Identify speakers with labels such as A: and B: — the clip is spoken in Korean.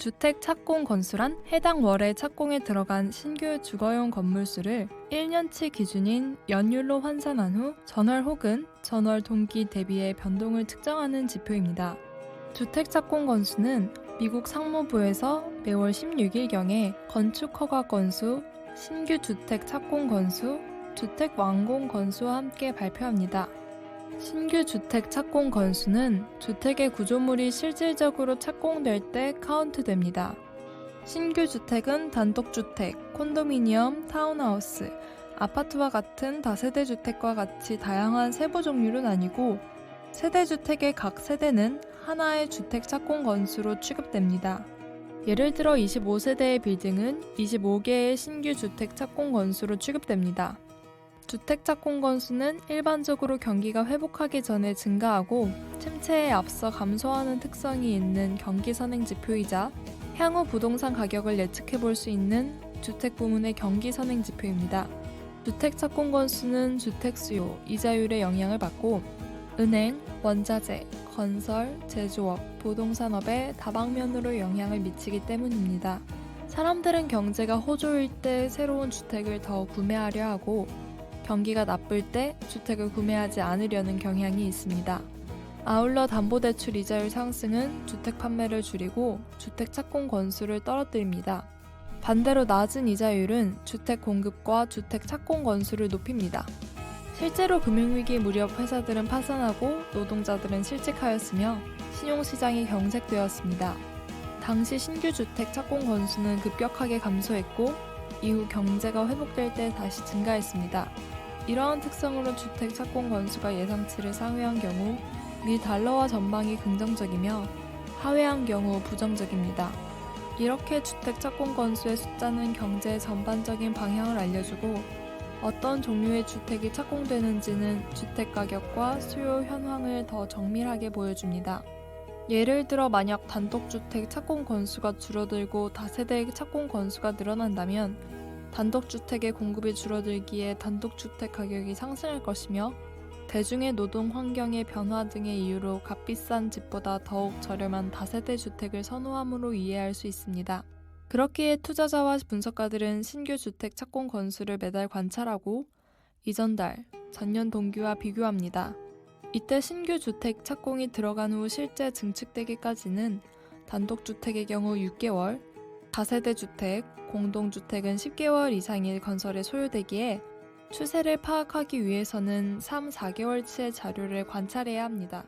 A: 주택 착공 건수란 해당 월의 착공에 들어간 신규 주거용 건물 수를 1년치 기준인 연율로 환산한 후 전월 혹은 전월 동기 대비의 변동을 측정하는 지표입니다. 주택 착공 건수는 미국 상무부에서 매월 16일경에 건축 허가 건수, 신규 주택 착공 건수, 주택 완공 건수와 함께 발표합니다. 신규 주택 착공 건수는 주택의 구조물이 실질적으로 착공될 때 카운트됩니다. 신규 주택은 단독주택, 콘도미니엄, 타운하우스, 아파트와 같은 다세대 주택과 같이 다양한 세부 종류로 나뉘고 세대 주택의 각 세대는 하나의 주택 착공 건수로 취급됩니다. 예를 들어 25세대의 빌딩은 25개의 신규 주택 착공 건수로 취급됩니다. 주택 착공 건수는 일반적으로 경기가 회복하기 전에 증가하고 침체에 앞서 감소하는 특성이 있는 경기 선행 지표이자 향후 부동산 가격을 예측해 볼 수 있는 주택 부문의 경기 선행 지표입니다. 주택 착공 건수는 주택 수요, 이자율의 영향을 받고 은행, 원자재, 건설, 제조업, 부동산업에 다방면으로 영향을 미치기 때문입니다. 사람들은 경제가 호조일 때 새로운 주택을 더 구매하려 하고 경기가 나쁠 때 주택을 구매하지 않으려는 경향이 있습니다. 아울러 담보대출 이자율 상승은 주택 판매를 줄이고 주택 착공 건수를 떨어뜨립니다. 반대로 낮은 이자율은 주택 공급과 주택 착공 건수를 높입니다. 실제로 금융위기 무렵 회사들은 파산하고 노동자들은 실직하였으며 신용시장이 경색되었습니다. 당시 신규 주택 착공 건수는 급격하게 감소했고 이후 경제가 회복될 때 다시 증가했습니다. 이러한 특성으로 주택 착공 건수가 예상치를 상회한 경우 미 달러화 전망이 긍정적이며 하회한 경우 부정적입니다. 이렇게 주택 착공 건수의 숫자는 경제의 전반적인 방향을 알려주고 어떤 종류의 주택이 착공되는지는 주택 가격과 수요 현황을 더 정밀하게 보여줍니다. 예를 들어 만약 단독주택 착공 건수가 줄어들고 다세대 착공 건수가 늘어난다면 단독주택의 공급이 줄어들기에 단독주택 가격이 상승할 것이며 대중의 노동 환경의 변화 등의 이유로 값비싼 집보다 더욱 저렴한 다세대 주택을 선호함으로 이해할 수 있습니다. 그렇기에 투자자와 분석가들은 신규 주택 착공 건수를 매달 관찰하고 이전 달, 전년 동기와 비교합니다. 이때 신규 주택 착공이 들어간 후 실제 증축되기까지는 단독주택의 경우 6개월, 다세대 주택, 공동주택은 10개월 이상의 건설에 소요되기에 추세를 파악하기 위해서는 3, 4개월치의 자료를 관찰해야 합니다.